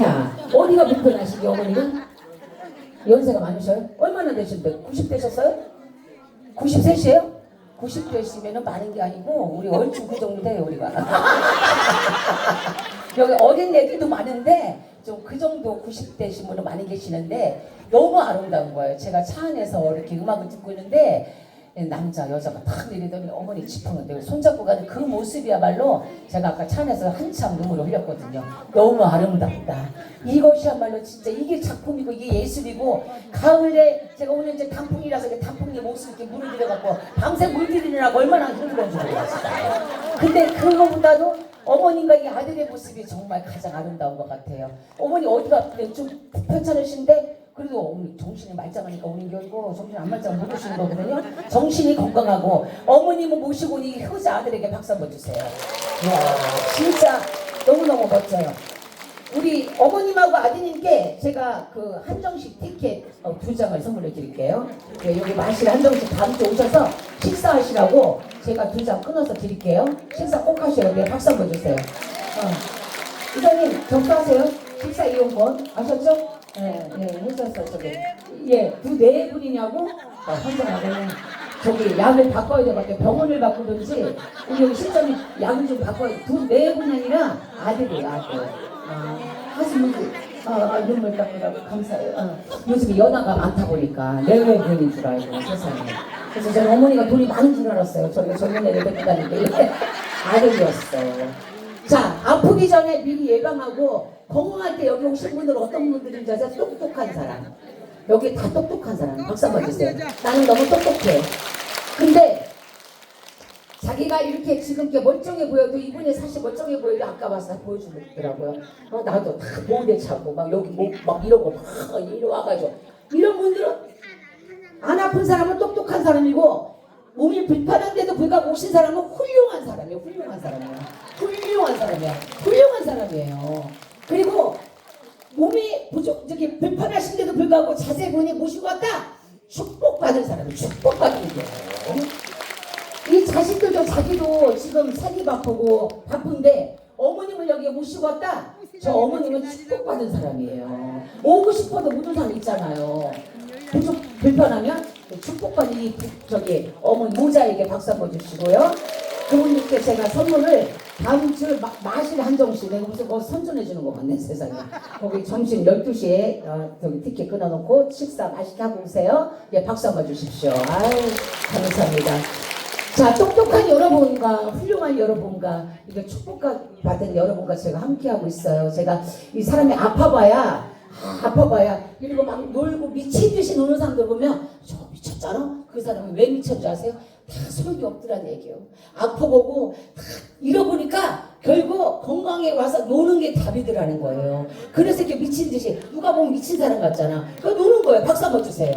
야, 어디가 불편하시게 어머니는? 연세가 많으셔요? 얼마나 되신데? 90 되셨어요? 93이에요? 90 되시면 많은 게 아니고 우리 얼추 그 정도 돼요 우리가 여기 어린 애들도 많은데 좀 그 정도 90 되신 분은 많이 계시는데 너무 아름다운 거예요 제가 차 안에서 이렇게 음악을 듣고 있는데 남자 여자가 탁 내리더니 어머니 지팡는데 손잡고 가는 그 모습이야말로 제가 아까 차 안에서 한참 눈물을 흘렸거든요. 너무 아름답다. 이것이야말로 진짜 이게 작품이고 이게 예술이고 가을에 제가 오늘 이제 단풍이라서 단풍잎 모습 이렇게 물을 들여갖고 밤새 물 들이느라고 얼마나 힘들었는지 몰랐어요. 근데 그거보다도 어머님과 이 아들의 모습이 정말 가장 아름다운 것 같아요. 어머니 어디가 좀 편찮으신데 그래도 정신이 말짱하니까 오는 게 아니고 정신 안 말짱 못 오시는 거거든요. 정신이 건강하고 어머님을 모시고 이 효자 아들에게 박수 한번 주세요. 이야, 진짜 너무너무 멋져요. 우리 어머님하고 아드님께 제가 그 한정식 티켓 어, 두 장을 선물해 드릴게요. 네, 여기 마실 한정식 다음 주에 오셔서 식사하시라고 제가 두 장 끊어서 드릴게요. 식사 꼭 하셔야 돼요. 박수 한번 주세요. 어. 이사님 접수하세요. 식사 이용권 아셨죠? 네, 네, 해줬어 저기. 예, 두네 분이냐고? 어, 환장하네. 저기 약을 바꿔야 돼, 밖에 병원을 바꾸든지 우리 여기 실장님 약을 좀 바꿔야 돼. 두네 분이 아니라 아들이에요, 아들. 아, 하시면 아, 아, 눈물 닦느라고 감사해요. 어. 요즘에 연하가 많다 보니까 내외분인 줄 알고 세상에. 그래서 저희 어머니가 돈이 많은 줄 알았어요. 저희가 젊은 애를 데리고 다니는데 아들이었어요. 자, 아프기 전에 미리 예방하고 건강할 때 여기 오신 분들 어떤 분들인지 아세요? 똑똑한 사람. 여기 다 똑똑한 사람. 박수 한번 주세요. 나는 너무 똑똑해. 근데 자기가 이렇게 지금 이렇게 멀쩡해 보여도 이분이 사실 멀쩡해 보여도 아까 와서 보여주더라고요. 어, 나도 다 보호대 차고 막 여기 뭐, 막 이러고 막 이리 와가지고 이런 분들은 안 아픈 사람은 똑똑한 사람이고 몸이 불편한데도 불구하고 오신 사람은 훌륭한 사람이에요. 훌륭한 사람이에요. 훌륭한 사람이야. 훌륭한 사람이에요. 그리고 몸이 부족, 저기 불편하신데도 불구하고 자세 보니 모시고 왔다. 축복받은 사람이 축복받은 거예요. 이 자식들도 자기도 지금 살이 바쁘고 바쁜데 어머님을 여기에 모시고 왔다. 저 어머님은 축복받은 사람이에요. 오고 싶어도 못 오는 사람 있잖아요. 부족 불편하면 축복받은 이 부- 저기 어머니 모자에게 박수 한번 주시고요. 그분께 제가 선물을 다음 주 마, 마실 한정식 내가 무슨 거 선전해 주는 거 같네 세상에 거기 점심 12시에 어, 저기 티켓 끊어놓고 식사 맛있게 하고 오세요 예 박수 한번 주십시오 아유 감사합니다 자, 똑똑한 여러분과 훌륭한 여러분과 이게 축복받은 여러분과 제가 함께하고 있어요. 제가 이 사람이 아파봐야 아, 아파봐야 이러고 막 놀고 미친 듯이 노는 사람들 보면 저 미쳤잖아. 그 사람이 왜 미쳤는지 아세요? 다 소용이 없더란 얘기예요. 아파보고 다 잃어보니까 결국 건강에 와서 노는 게 답이더라는 거예요. 그래서 이렇게 미친 듯이 누가 보면 미친 사람 같잖아. 그 노는 거예요. 박수 한번 주세요.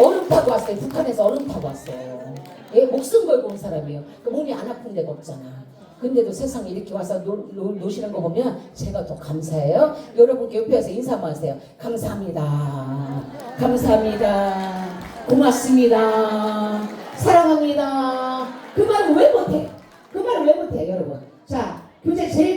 얼음 타고 왔어요. 북한에서 얼음 타고 왔어요. 예, 목숨 걸고 온 사람이에요. 그 몸이 안 아픈 데가 없잖아. 근데도 세상에 이렇게 와서 노, 노, 노시는 거 보면 제가 더 감사해요. 여러분께 옆에서 인사 한번 하세요. 감사합니다. 감사합니다. 고맙습니다. 사랑합니다. 그 말을 왜 못해? 그 말을 왜 못해, 여러분? 자, 교재 제일